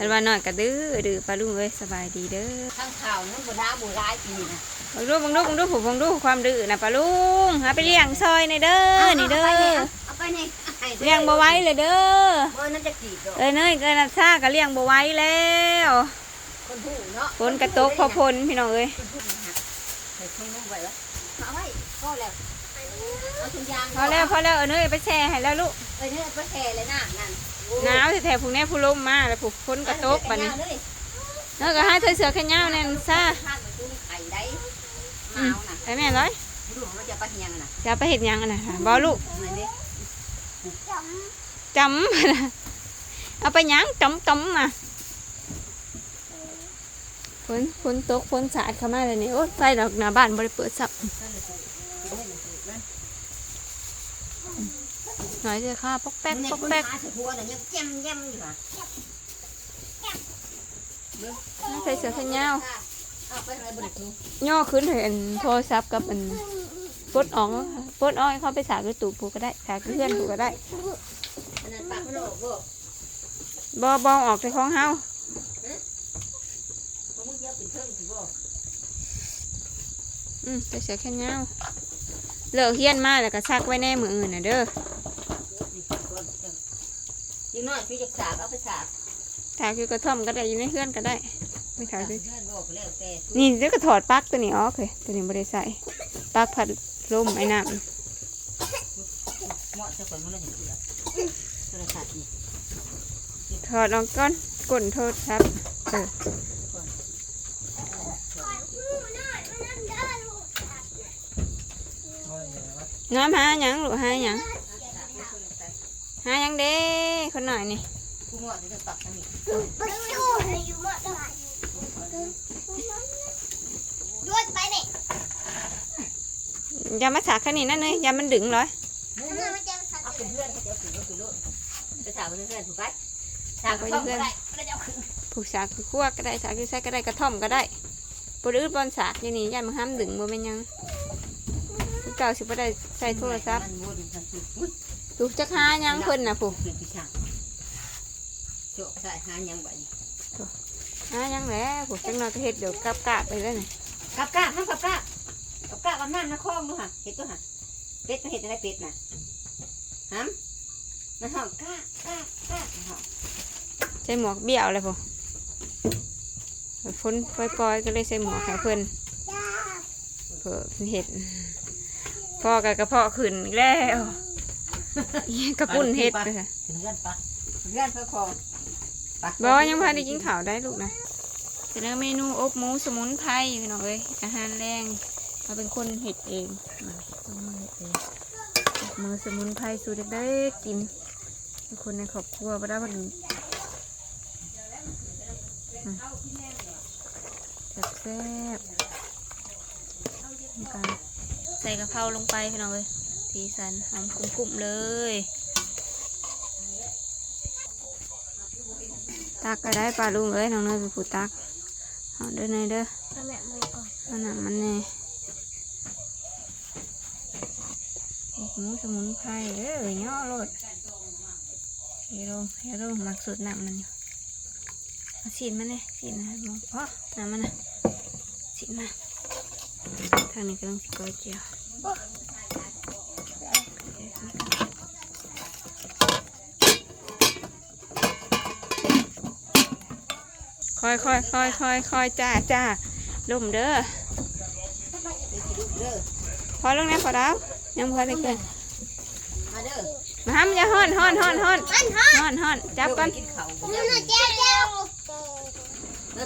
ทันว่าน้อยก็ดื้อดื้อปลาลุงเอ้ยสบายดีเด้อข้างข่าวนั้นบ่ได้บ่ร้ายปีนะบังดูบังดูบังดูผมบังดูความดื้อนะปลาลุงหาไปเลี้ยงซอยในเด้อนี่เด้อเอาไปนี่เลี้ยงบ่ไว้เลยเด้อบ่นั่นจะกี่ดอกเอ้ยเนยเกินซาก็เลี้ยงบ่ไว้แล้วคนผู้เนาะฝนกระตกพอพลพี่น้องเอ้ยเอาแล้วเอาถุงยางพอแล้วพอแล้วเอ้ยเนยไปแช่ให้แล้วลูก เอ้ยเนี่ยไปแช่เลยนะนั่นหนาวแท้ๆผู้นี้ผู้ลมมาแล้วผู้ฝนกระตกบัดนี้เลยเนยก็หาเธอเสือแขนยาวแน่นซาข้างมันตุ้งไข่ได้อืมามวน่ะไปแม่ร้อยดูมันจะปะเฮียงน่ะจะไปเห็ดหยังอะนะบ่ลูกนั่นดิจำเอาไปหยังจำจำมาฝนฝนตกฝนสาดเข้ามาเลยนี่โอ้ยไฟดอกหน้าบ้านบริเปิดสับ นั่นเลยสิให้มันสิมัน หน่อยจะค่าปอกแป๊กในปอกคนแป๊กหาสิพัวน่ะยังแจ่มแจ่มอยู่ค่ะใส่เสื้อแขนยาวเอาไปอะไรบ่ได้ดูย่อขึ้นเห็นโทรศัพท์กับอันปลดออกปลดออกให้เขาไปสากด้วยตู่ผูกก็ได้สากด้วยเพื่อนผูกก็ได้อันนั้นปากมันออกบ่บอบอออกจากของเฮาเพราะมึงเยอะเป็นเทิงสิบ่อืมใส่เสื้อแขนยาวเลิกเฮียนมาแล้วก็ซักไว้ในมืออื่นน่ะเด้อ ยิงน้อยพี่จะสากเอาไปสากถากอยู่กระท่อมก็ได้อยู่ในเพื่อนก็ได้ ไม่ถากอยู่เพื่อนบอกแล้วแต่นี่เดี๋ยวก็ถอดปลั๊กตัวนี้ออกเลยตัวนี้ไม่ได้ใส่ปลั๊กพัดลมไอ้น้เหมาะจะคนมันเลยเสือโทรศัพท์นี่ำถอดออกก่อนกดโทษครับเออน้ำหาหยังหรือหาหยังหาหยังเด้คนหน่อยนี่กูเหมาะจะปักอันนี้ด้วยไปเนี่ยอย่ามาสากแค่นี้นั่นเลยอย่ามันดึงเลยมันจะสั่นเอาเป็นเพื่อนก็จะถือก็ถือโลดไปสากเป็นเพื่อนถูกไหมสากก็ต้องได้แล้วจะเอาขึ้นผูกสากคือคั่วก็ได้สากคือใส่ก็ได้กระท่อมก็ได้ปนอื่นบอลสากอย่างนี้อย่ามันห้ามดึงบ่เป็นหยังคือเก่าสิบ่ได้ใส่โทรศัพท์ มันวนกันสิอุ้ยถูกจักหาหยังเพิ่นน่ะผูกเปลี่ยนพี่ช่างโจกใส่หายังบ่นี่หาหยังแหละผูกจังหน่อยก็เฮ็ดเดี๋ยวกลับกะไปแล้วนี่กับกาห้ามกับกากับกากับนั่นนะคล้องดูค่ะเห็ดดูค่ะเป็ดไปเห็ดอะไรเป็ดน่ะฮัมมันห้องกากากาห้องใส่หมวกเบี้ยวเลยผูกฝนปล่อยๆก็เลยใส่หมวกให้เพิ่นเพื่อเพิ่นเฮ็ดพ่อกับกระเพาะขึ้นอีกแล้วอี กระปุ่นเฮ็ดเลยค่ะถึงเงื่อนปะเงื่อนเพื่อคองบอยังพาได้กินข้าวได้ลูกนะเสร็จแล้วเมนูอบหมูสมุนไพรอยู่หน่อยอาหารแรงเราเป็นคนเห็ดเองมาเป็นคนเฮ็ดเองอบหมูสมุนไพรสูตรเด็กๆกินเป็นคนในครอบครัวบ่ได้พอดีอืมแซ่บๆนี่กันใส่กะเพราลงไปพี่น้องเลย ทีสันหอมกลุ่มๆเลย ตักก็ได้ปลาลุงเอ้ยน้องเนยเป็นผู้ตักเอาเด้อเนยเด้อแม่มือก่อนเอาหนังมันแน่หมูสมุนไพรเอ้ยย่อโลดเฮโร่เฮโร่หมักสุดหนังมันอยู่เอาสีนมันเลยสีนนะมองพ่อหนังมันนะสีนมาทางนี้กำลังสิก้อยเจียว คอยคอยคอยคอยคอยจ้าจ้าลมเด้อเด้อพอลงนะพอดาวยังพอได้เกินมาเด้อมาห้ามอย่าฮ้อนฮ้อนฮ้อนฮ้อนฮ้อนฮ้อนจับก่อนกินข้าวนี่น่ะเจ้าเจ้า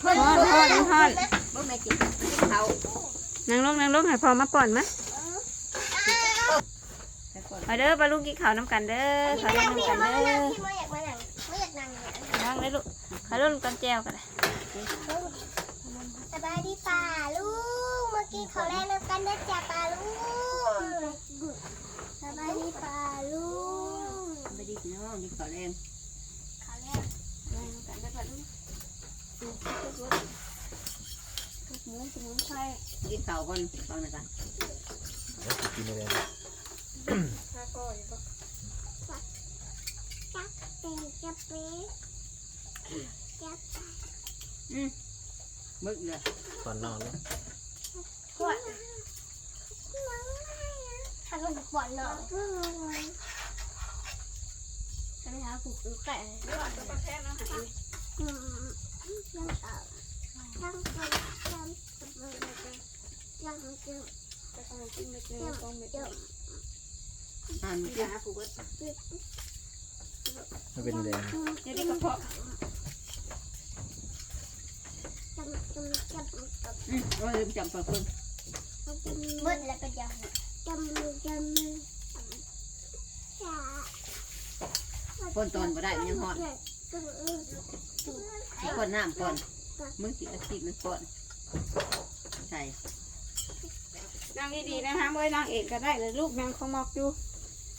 เพื่อนฮ้อนฮ้อนฮ้อนเมื่อไม่กินกินข้าวนั่งลงนั่งลงให้พอมาป่อนมะมาเด้อปลาลูกกินข้าวน้ำกันเด้อข้าวเล่นน้ำกันเด้อพี่ไม่อยากมาหนังไม่อยากนั่งนั่งเลยลูกข้าวเล่นกันแจวกันเลย สบายดีป่าลูก เมื่อกี้เขาแรกน้ำกันนะจ๊ะป่าลูกสบายดีป่าลูกไม่ดีพี่น้องกินข้าวแรงเขาแรกอะไรน้ำกันได้ป่าลูกหมูสมุนไพรกินข้าก่อนฟังหน่อยกันกินอะไรข้าก็อยู่ปะจักเป็นจะเป็นจะ จับมึกเลยก่อนนอนเลยขวดถ้าก็ขวดเนาะใช่ไหมคะผูกลูกไก่เรื่องประเภทน้องหายอืมยังเอายังเป็นยังยังยังจะกินเม็ดนึงต้องเม็ดยังอ่านมึกยาผูกไว้ไม่เป็นแดงเดี๋ยวนี้กระเพาะ จำจำจำจำ อืมว่าลืมจำปลาเพิ่งเบิดแล้วก็ยังจำจำจ้าก้นตอนบ่ได้มันยังหอดก้อนน้ำก่อนมึงสิอาชีพมันก่อนใช่นั่งดีๆนะคะเมื่อนางเอกก็ได้เลยลูกนางเขามอกอยู่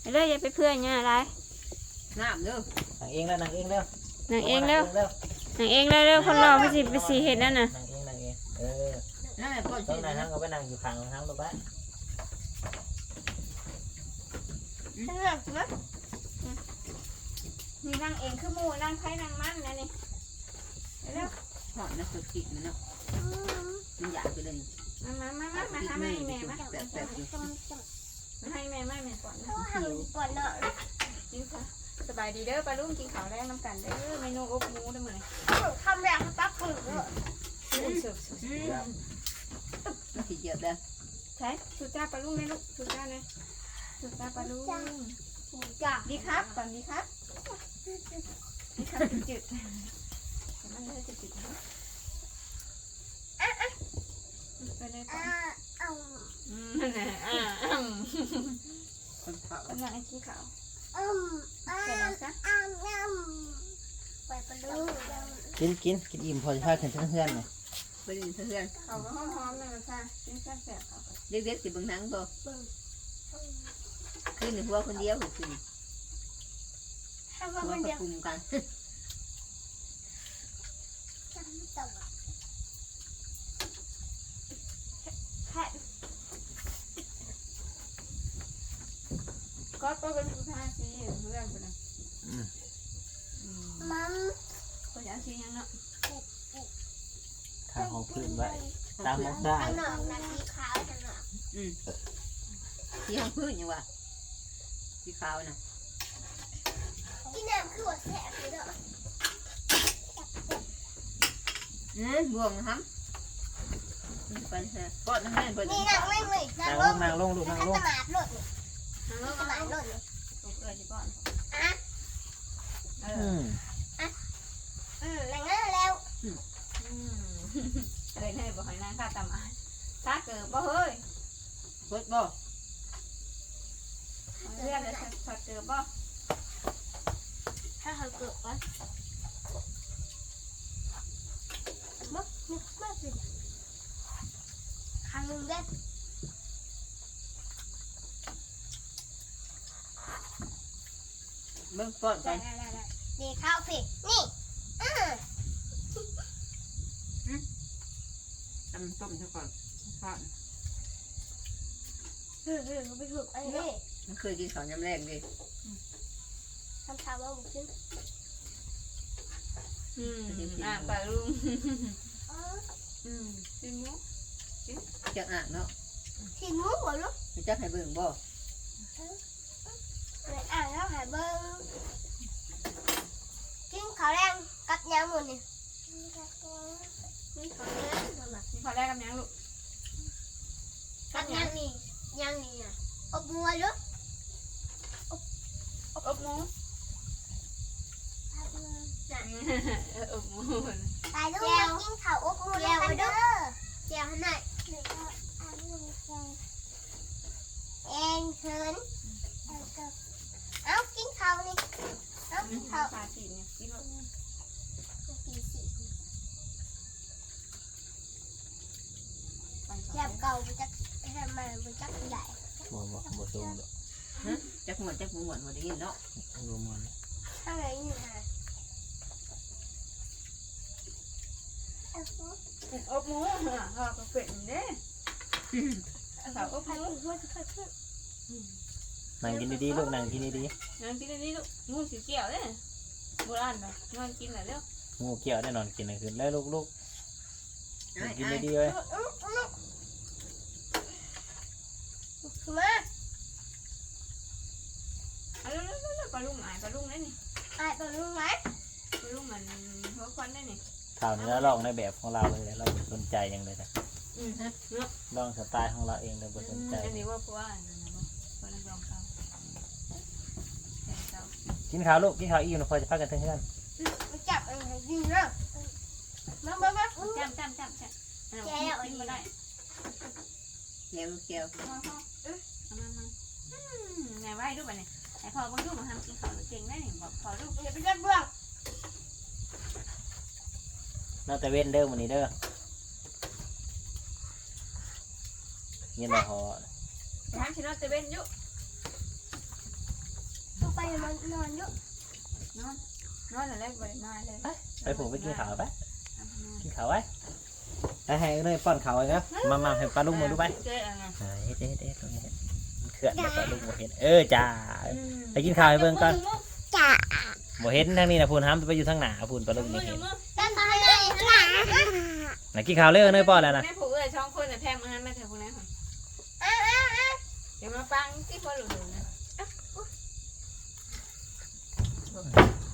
ไปเลยอย่าไปเพื่อนเนี่ยอะไรน้ำเด้อนางเองแล้วนางเองแล้วนางเองเร็วเร็ว นางเองเร็วเร็วคนรอไปสิไปสีเห็นนั่นน่ะนางเองนางเองเออนั่นแหละก้อนต้อชีงนางทั้งก็ไปนางอยู่ข้างทั้งลูกบ้านนี่นางเองคือหมูนางไผ่นางมันนะนี่เร็วหอดนะสุดจิตมันเนาะมันอยากไปเลยมามามามามาหาแม่แม่มาแปบแปบอยู่มาให้แม่มาแม่ก่อนนะก่อนเนาะกินค่ะ สบายดีเด้อปลาลุงกินข้าวแรงน้ำกันเด้อเมนูอบหมูเด้อมื้อนี้คำแรกปั๊บผึ่งเสิร์ฟเสิร์ฟเสิร์ฟอืมมันสิเจ็บเลยใช่สุจ้าปลาลุงไหมลูกสุจ้าเนี่ยสุจ้าปลาลุงจ้าดีครับก่อนดีครับดีครับจืดๆแต่มันจะจืดๆนะไปเลยก่ออ่านเอาอืมนั่นแหละอ่าอืมคนเผา กำลังไอ้ขี้ขาว อืมอ่า เสร็จแล้วจ้ะ อ่าน้ำไปปะลูกกินกินกินอิ่มพอจะพาขึ้นทั้งเพื่อนเลยไปดินเพื่อนเขาก็หอมๆเลยนะจ้ะกินแซ่บๆเขาก็เด็กๆสิเบิ่งหนังบ่ขึ้นหัวคนเดียวขึ้นถ้าหัว่าวมันก็จะคุมกันจำตัวแค่ก็ก็เป็นผู้ชายสิเพื่อนคนนั้น มัม ก็จะสิยังเนาะทางของพื้นไว้ตามมักได้ข้างนอกนะสีขาวจังเนาะที่ห้องพื้นยังวะสีขาวน่ะที่น้ำคือว่าแสบเลยเนาะอืมบ่วงนะครับไปเถอะก้อนนั่นแม่นเปิดนี่นั่งไม่เหมือนนานั่งงลลงงนางลงลูกถ้านางลสงมาร์ทรถนี่ทางโลกสมาร์ทรถนี่ถูกเลยจีก่อนเออือมอืมนั่งนั่นแล้ว อืมเลยให้บอกให้นางข้าตำอะถ้าเกิดบ่เฮ้ยเปิดบ่เรื่องเลยถ้าเกิดบ่ถ้าเขาเกิดวะมักมักมากเลยครั้งหนึงได้เบิ่งก้อนกัได้นได้ได้นี่ข้าวผิดนี่อ่า ทำต้มซะก่อนก้อนเฮ้ยเฮ้ยเขาไปถูกอันนี้มันเคยกินข้าวยำแรงดิทำชาวบ้านบุกขึ้นอืมอะปลาลุงอ๋ออืมกินหมูจักอ่างเนาะทีมงูหัวลูกมันจักให้เบิ่งบ่เลยอ่านแล้วหายเบิ้งกินข้าวแรงกับยำหมดนี่กิ นข้าวแรงทำไมนี่พอแรกกับยังลูกกับยำนี่ยำนี่อะอบมัวลูกอบหมูเอออบหมูตายลูกมากินข้าวอบมัวแล้วกันเด้อเจียวให้หน่อยเองเชิญเอากินข้าวนี่เอากินข้าวปลาสีเนี่ยกินแบบ กี่สิ ปลา แยบเก่าไปจักทำมาไปจักใหญ่บ่บ่บ่ซูมดอกจักหมวนจักหมูหมวนบ่ได้ยินเนาะรวมมันข้างไหนอยู่นะอบหมูเหรอเราก็เป็ดเด้สาวอบหพันมูหัวจะพันหัวนั่งกินดีๆลูกนั่งกินดีนั่งกินอันนี้ลูกงูสีเกี่ยวเด้โบราณนะนอนกินหน่อยเร็วเงูเกี่ยวแน่นอนกินอะไรขึ้นแล้วลูกๆกินได้ดีเลย คือมาเอาเร็วๆๆปลาลุงอายปลาลุงได้นี่ไอ้ตัวลุงไหมปลาลุงมันหัวควันได้นี่ข่าวนี้เราลองในแบบของเราเลยแหละเราบ่สนใจหยังเลยนะอืมเนาะลองสไตล์ของเราเองเลยบ่สนใจอันนี้ว่าเพราะว่าอันนั้นนะบ่เพราะนักร้องเขาแข่งเขากินข้าวลูกกินข้าวอิ่มแล้วพอจะพักกันเถอะเพื่อนมาจับเองให้ดีนะมามามาจำจำจำจำอันนั้นกินบ่ได้เกี่ยวเกี่ยว พ่อพ่อ เอ้ยเอามามาอืมไงไหวดูป่ะเนี่ยไอพ่อเบิ่งดูมาทำกินข้าวเก่งได้นี่บอกพ่อดูอย่าไปจับเบื้องนอกแต่เว้นเด้อมื้อนี้เด้อเงินมาหอทำชิโนเตเวนอยู่ลงไปมันนอนอยู่นอนนอนแล้วบ่ได้มาเลยไปผูกไปกินข้าวไปเอาไปนอนกินข้าวไว้ไปให้เนยป้อนข้าวไว้ครับมามาให้ปลาลุงมาดูไปเจ๊เอาไงอ่าเฮ็ดเฮ็ดเฮ็ด ตรงนี้เฮ็ดมันเขื่อนเดี๋ยวปลาลุงบ่เห็น เออจ้าไปกินข้าวให้เบิ่งก่อนจ้าบ่เห็นทางนี้นะพูนห้ามไปอยู่ทางหน้าพูนปลาลุงมืนี่อเห็นมือตั้งใจเลยหลานน่ะกินข้าวเร็วเนยป้อนแล้วนะแม่ผูกเอ้ยช่องคนน่ะแพงมาให้แม่เธอคนนั้นค่ะเดี๋ยวมาฟังที่พ่อหลุดนะ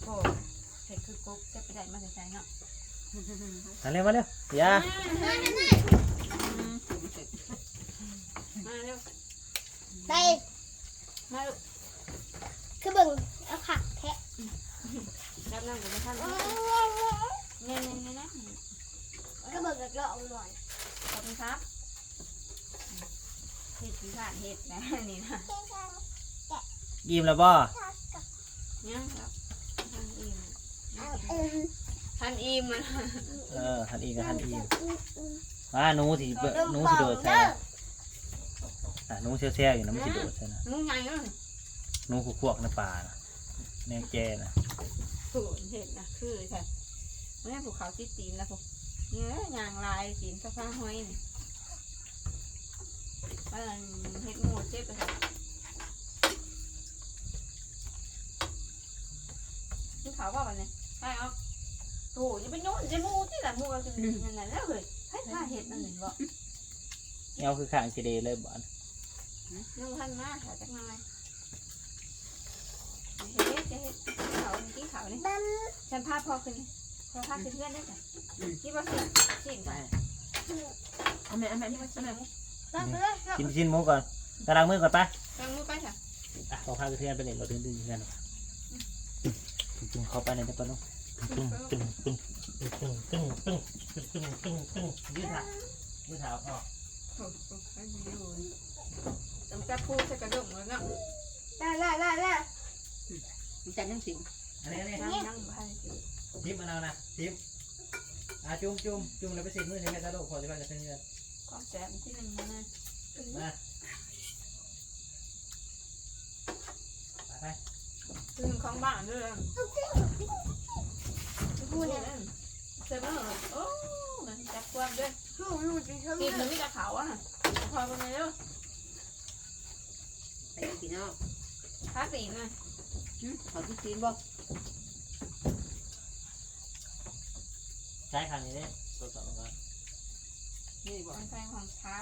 โอ้เห็ดคือกุ๊กจะไปได้มาแต่ใจเนาะมาเร็วมาเร็วอย่ามาเร็ว ไปมาลูกคือเบิ่งเอาผักแทะรับนั่งกับท่านเนี่ยเนี่ยเนี่ยนะก็เบิ่งแล้วก็เอาหน่อยขอบคุณครับเห็ดสีขาดเห็ดนะนี่นะอิ่มแล้วบ่เนี่ยครับท่านอิ่มเออท่านอิ่มมันเออหันอีกก็หันอีกว่าหนูสิเบิ่งหนูเบิ่สิงโดดเด้ใส่ออะห นูเซี่ยวๆอยู่นะมันสิโดดใส่นะมึงไงเนาะหนูขวกๆในป่านะแนวแจนะถูนเห็ดนะคือใช่ไม่ใช่ภูเขาติดตีนนะพวกเนี่ยยางลายตีนสะพานห้อยนี่เออเห็ดหมูเจ็บไปค่ะที่เขาว่าวันนี้ใช่เอาโอ้ยจะไปโน่นจะมูที่ละมูเราจะนั่นแหละแล้วเลยให้ผ้าเห็ดนั่นหนึ่งบ่เงาคือข้างสิเดเลยบ่อน นุ่งพันมาหาจักหน่อยเฮ็ดจะเฮ็ดเขากินเขานี่ฉันพาพ่อขึ้นพอพาขึ้นเพื่อนได้จ้ะคิดว่าสิ่งสิ่งไปเอาแม่เอาแม่คิดว่าสิ่งบัมเลยกินชิ้นหมูก่อนตารางมือก่อนไปแตงมือไปค่ะอะขอพาเพื่อนไปเล่นรถดื้อๆกันตึงเข้าไปในตะปนุตึงตึงตึงตึงตึงตึงตึงตึงตึงยืดขายืดขาออก โอ้โหไปอยู่ต้องจับพูดใส่กระดงแล้วเนาะน่าน่าน่าน่ามันจะนั่งสิงอันนี้นี่นั่งนั่งไปทิมมะนาวนะทิมอะจุ่มจุ่มจุ่มแล้วไปสิมือใช้แค่ตะโลกพอจะไปกับเพื่อนความแสบที่หนึ่งนะมาไปคือของบ้านด้วยพูดเนี่ยเซฟเวอร์โอ้มันจับความด้วยหูรูดจนเขาตีนมันไม่กระเขาอะพอเป็นไงลูก ไปกินเนาะขาตีนเลยเขาที่กินบ่ใช้คำนี้เนี่ยตัวต่อก่อนนี่บ่มันแทงของเท้า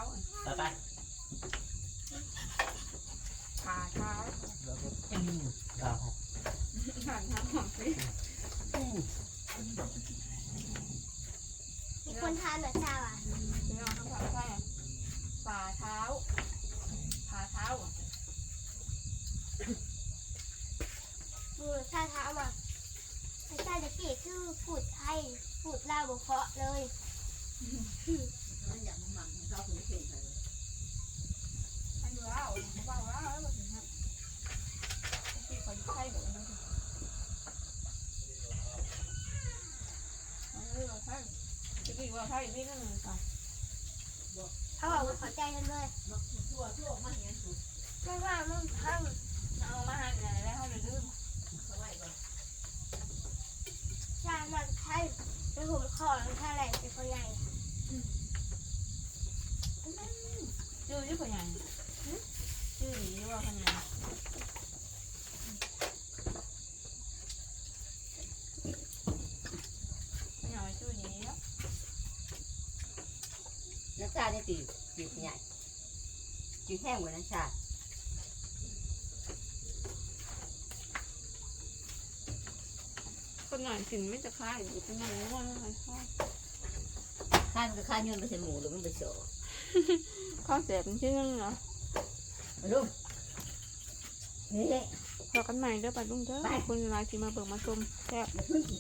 ต่อไปขาเท้าแล้วก็อืมเอาขาเท้าของสิมีคนทานเหรอจ้าอะเดี๋ยวทำความใช่ฝ่าเท้าขาเท้า ดูท่าเท้ามาไอ้จ้าจะกี่คือพูดไทยพูดลาวบ่เพราะเลยมันอยากมันมันเขาถึงเป็นเลยอันนี้ว้าวว้าวว้าแล้วแบบนี้ฮะที่คนไข้แบบนี้เออว่าไข้จะกี่ว่าไข้นี่นั่นเลยค่ะเขาบอกว่าข้าใจกันเลยทั่วทั่วมาเห็นสุดไม่ว่ามึงท เอามาหันอะไรแล้วเขาเลยลืมเอาไว้ก่นช่างมัใช่ไม่ผขอนเท่ไร่เป็นคนใหญ่ดูยี่คนชื่อหรือว่าคนใหญ่น้ำชาได้ตีตีใหญ่จีแห้งกว่าน้นชา คนหน่อยกินไม่จะคล้ายอยู่เป็นหมูว่าอะไรข้าวข้ามันก็ข้าเงินไปใส่หมูหรือมันไปโซ่ข้าวเสียเป็นชื่อนึงเหรอมาลูกเฮ้ยพอกันใหม่เด้อไปลุงเด้อขอบคุณหลายที่มาเบิกมาชมแซ่บอย่าเพิ่ง